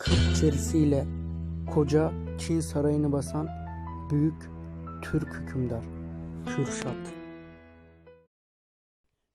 Kırk içerisiyle koca Çin sarayını basan büyük Türk hükümdar Kürşat.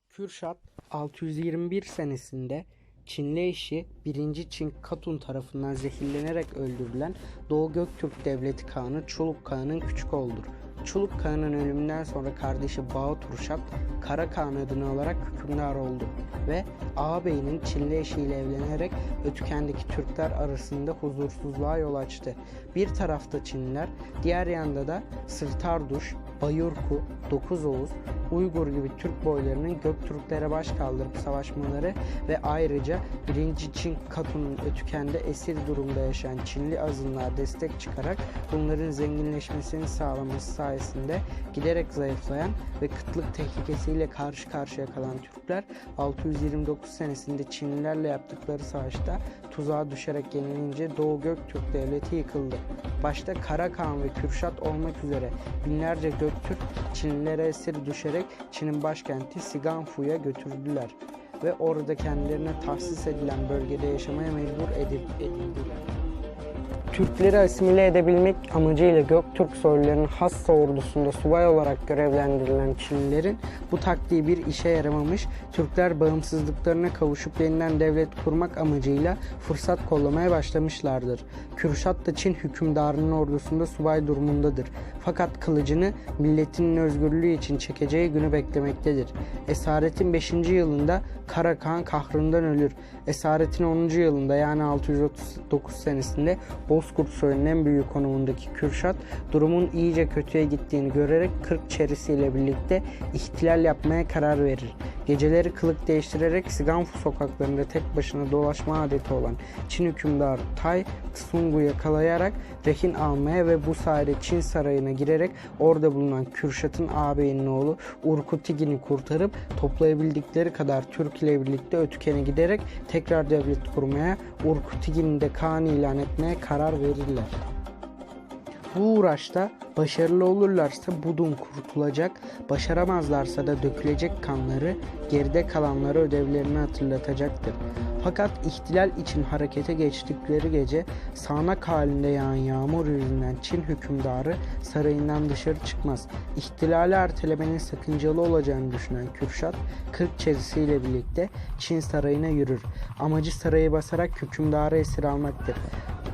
Kürşat 621 senesinde Çinli eşi 1. Çin Katun tarafından zehirlenerek öldürülen Doğu Göktürk Devleti Kağanı Çoluk Kağan'ın küçük oğludur. Çoluk Kağan'ın ölümünden sonra kardeşi Bağ Turşat Kara Kağan adını alarak hükümdar oldu ve ağabeyinin Çinli eşiyle evlenerek Ötüken'deki Türkler arasında huzursuzluğa yol açtı. Bir tarafta Çinliler, diğer yanda da Sırtarduş, Bayurku, Dokuz Oğuz, Uygur gibi Türk boylarının Göktürklere baş kaldırıp savaşmaları ve ayrıca 1. Çin Katun'un Ötüken'de esir durumda yaşayan Çinli azınlığa destek çıkarak bunların zenginleşmesini sağlaması sayesinde giderek zayıflayan ve kıtlık tehlikesiyle karşı karşıya kalan Türkler 629 senesinde Çinlilerle yaptıkları savaşta tuzağa düşerek yenilince Doğu Göktürk Devleti yıkıldı. Başta Kara Kağan ve Kürşat olmak üzere binlerce Göktürk Çinlilere esir düşerek Çin'in başkenti Siganfu'ya götürdüler ve orada kendilerine tahsis edilen bölgede yaşamaya mecbur edil- edildiler. Türkleri asimile edebilmek amacıyla Göktürk soylularının Hassa ordusunda subay olarak görevlendirilen Çinlilerin bu taktiği bir işe yaramamış, Türkler bağımsızlıklarına kavuşup yeniden devlet kurmak amacıyla fırsat kollamaya başlamışlardır. Kürşat da Çin hükümdarının ordusunda subay durumundadır. Fakat kılıcını milletinin özgürlüğü için çekeceği günü beklemektedir. Esaretin 5. yılında Kara Kağan kahrından ölür. Esaretin 10. yılında yani 639 senesinde Bozkurt en büyük konumundaki Kürşat durumun iyice kötüye gittiğini görerek 40 çerisiyle birlikte ihtilal yapmaya karar verir. Geceleri kılık değiştirerek Siganfu sokaklarında tek başına dolaşma adeti olan Çin hükümdarı Tai Tsungu yakalayarak rehin almaya ve bu sayede Çin sarayına girerek orada bulunan Kürşat'ın ağabeyinin oğlu Urkutigin'i kurtarıp toplayabildikleri kadar Türk ile birlikte Ötüken'e giderek tekrar devlet kurmaya, Urkutigin'i de Kaan ilan etmeye karar verirler. Bu uğraşta başarılı olurlarsa Budun kurtulacak, başaramazlarsa da dökülecek kanları geride kalanlara ödevlerini hatırlatacaktır. Fakat ihtilal için harekete geçtikleri gece sağanak halinde yağan yağmur yüzünden Çin hükümdarı sarayından dışarı çıkmaz. İhtilali ertelemenin sakıncalı olacağını düşünen Kürşat 40 çerisiyle birlikte Çin sarayına yürür. Amacı sarayı basarak hükümdarı esir almaktır.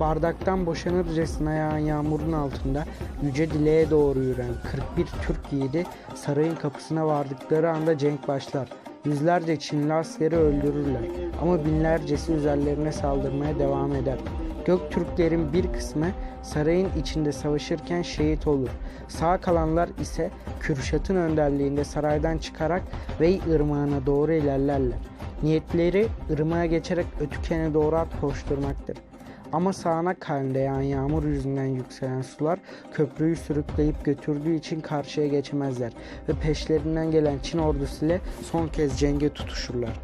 Bardaktan boşanırcasına yağan yağmurun altında yüce dileğe doğru yürüyen 41 Türk yiğidi sarayın kapısına vardıkları anda cenk başlar. Yüzlerce Çinli askeri öldürürler ama binlercesi üzerlerine saldırmaya devam eder. Göktürklerin bir kısmı sarayın içinde savaşırken şehit olur. Sağ kalanlar ise Kürşat'ın önderliğinde saraydan çıkarak Vey ırmağına doğru ilerlerler. Niyetleri ırmağa geçerek Ötüken'e doğru at koşturmaktır. Ama sağanak halinde yağan yağmur yüzünden yükselen sular köprüyü sürükleyip götürdüğü için karşıya geçemezler ve peşlerinden gelen Çin ordusu ile son kez cenge tutuşurlar.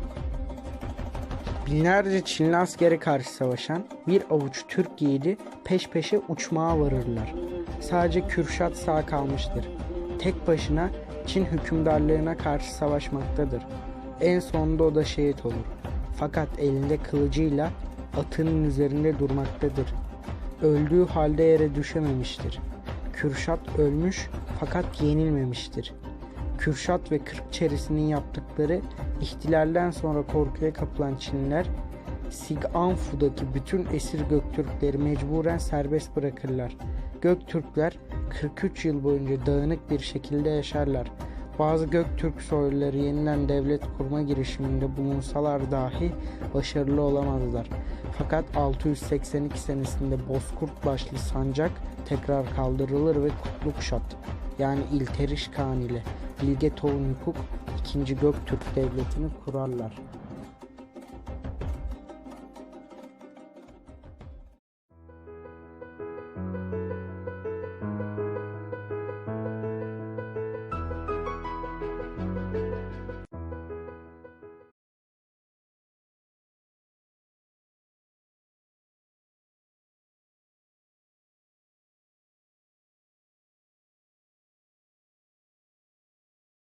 Binlerce Çinli askere karşı savaşan bir avuç Türk yiğidi peş peşe uçmaya varırlar. Sadece Kürşat sağ kalmıştır. Tek başına Çin hükümdarlığına karşı savaşmaktadır. En sonunda o da şehit olur. Fakat elinde kılıcıyla atının üzerinde durmaktadır. Öldüğü halde yere düşememiştir. Kürşat ölmüş fakat yenilmemiştir. Kürşat ve Kırk çerisinin yaptıkları ihtilalden sonra korkuya kapılan Çinliler Siganfu'daki bütün esir Göktürkleri mecburen serbest bırakırlar. Göktürkler 43 yıl boyunca dağınık bir şekilde yaşarlar. Bazı Göktürk soyluları yeniden devlet kurma girişiminde bulunsalar dahi başarılı olamazlar. Fakat 682 senesinde Bozkurt başlı sancak tekrar kaldırılır ve Kutlukşat yani İlteriş Kağan ile Bilge Toğnukuk 2. Göktürk devletini kurarlar.